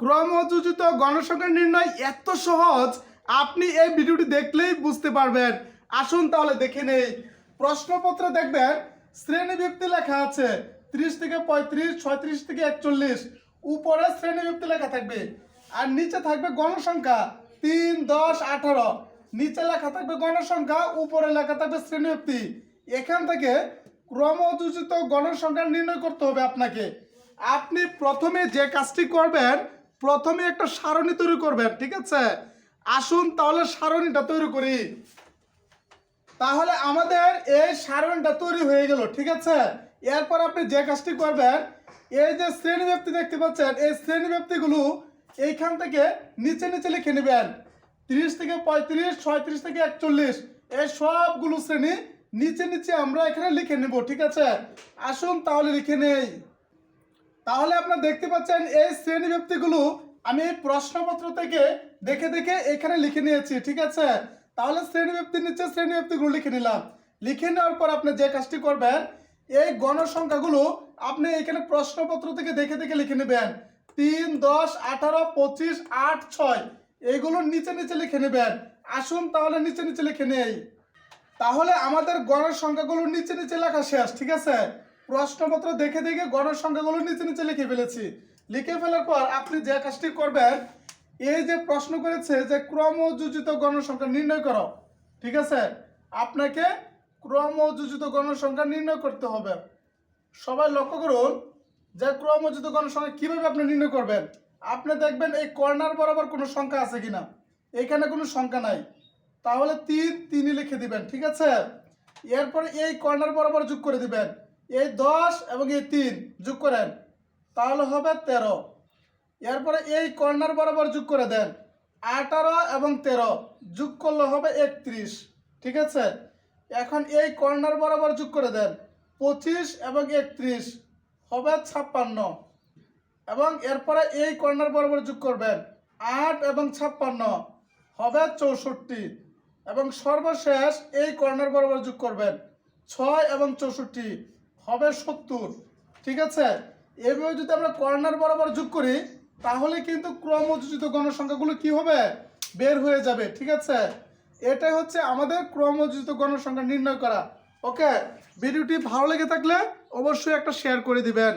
ক্রমযোজিত গণসংখ্যা নির্ণয় এত সহজ, আপনি এই ভিডিওটি দেখলেই বুঝতে পারবেন। আসুন তাহলে দেখে নেই। প্রশ্নপত্রে দেখবেন, শ্রেণি বিভক্তি লেখা আছে ত্রিশ থেকে পঁয়ত্রিশ, ছয়ত্রিশ থেকে একচল্লিশ। উপরে শ্রেণি বিভক্তি লেখা থাকবে। আর নিচে থাকবে গণসংখ্যা তিন, দশ, আঠারো। নিচে লেখা থাকবে গণসংখ্যা, উপরে লেখা থাকবে শ্রেণি বিভক্তি এখান থেকে ক্রমযোজিত গণসংখ্যা নির্ণয় করতে হবে আপনাকে। আপনি প্রথমে যে কাজটি করবেন প্রথমে একটা সারণী তৈরি করবেন, ঠিক আছে? আসুন তাহলে সারণীটা তৈরি করি। তাহলে আমাদের এই সারণীটা তৈরি হয়ে গেল, ঠিক আছে? এরপর আপনি যে কাজটি করবেন, এই যে শ্রেণি ব্যক্তি দেখতে পাচ্ছেন, এই শ্রেণি ব্যক্তিগুলো এইখান থেকে নিচে নিচে লিখে নেবেন। তিরিশ থেকে পঁয়ত্রিশ, ছয়ত্রিশ থেকে একচল্লিশ, এই সবগুলো শ্রেণি নিচে নিচে আমরা এখানে লিখে নেব, ঠিক আছে? আসুন তাহলে লিখে নেই। তাহলে আপনারা দেখতে পাচ্ছেন এই শ্রেণি ব্যক্তিগুলো আমি প্রশ্নপত্র থেকে দেখে দেখে এখানে লিখে নিয়েছি, ঠিক আছে? তাহলে শ্রেণি ব্যক্তির নিচে শ্রেণি ব্যক্তিগুলো লিখে নিলাম। লিখে নেওয়ার পর আপনি যে কাজটি করবেন, এই গণসংখ্যাগুলো আপনি এখানে প্রশ্নপত্র থেকে দেখে দেখে লিখে নেবেন। তিন, দশ, আঠারো, পঁচিশ, আট, ছয় এইগুলো নিচে নিচে লিখে নেবেন। আসুন তাহলে নিচে নিচে লিখে নেই। তাহলে আমাদের গণের সংখ্যাগুলো নিচে নিচে লেখা শেষ, ঠিক আছে? প্রশ্নপত্র দেখে দেখে গণের সংখ্যাগুলো নিচে নিচে লিখে ফেলেছি। লিখে ফেলার পর আপনি যে কাজটি করবেন, এই যে প্রশ্ন করেছে যে ক্রমযোজিত গণসংখ্যা নির্ণয় করো, ঠিক আছে? আপনাকে ক্রমযোজিত গণসংখ্যা নির্ণয় করতে হবে। সবাই লক্ষ্য করুন যে ক্রমযোজিত গণসংখ্যা কীভাবে আপনি নির্ণয় করবেন। আপনি দেখবেন এই কর্নার বরাবর কোনো সংখ্যা আছে কিনা। এখানে কোনো সংখ্যা নাই। তাহলে তিন তিনি লিখে দিবেন, ঠিক আছে? এরপরে এই কর্নার বরাবর যোগ করে দিবেন। এই দশ এবং এই তিন যোগ করেন, তাহলে হবে তেরো। এরপরে এই কর্নার বরাবর যোগ করে দেন, আঠারো এবং তেরো যোগ করলে হবে একত্রিশ, ঠিক আছে? এখন এই কর্নার বরাবর যোগ করে দেন, পঁচিশ এবং একত্রিশ, হবে ছাপ্পান্ন। এবং এরপরে এই কর্নার বরাবর যোগ করবেন, আট এবং ছাপ্পান্ন, হবে চৌষট্টি। এবং সর্বশেষ এই কর্নার বরাবর যোগ করবেন, ছয় এবং চৌষট্টি হবে সত্তর, ঠিক আছে? এভাবে যদি আমরা কর্নার বরাবর যোগ করি, তাহলে কিন্তু ক্রমযোজিত গণসংখ্যাগুলো কি হবে? বের হয়ে যাবে, ঠিক আছে? এটাই হচ্ছে আমাদের ক্রমযোজিত গণসংখ্যা নির্ণয় করা ওকে ভিডিওটি ভালো লেগে থাকলে অবশ্যই একটা শেয়ার করে দিবেন।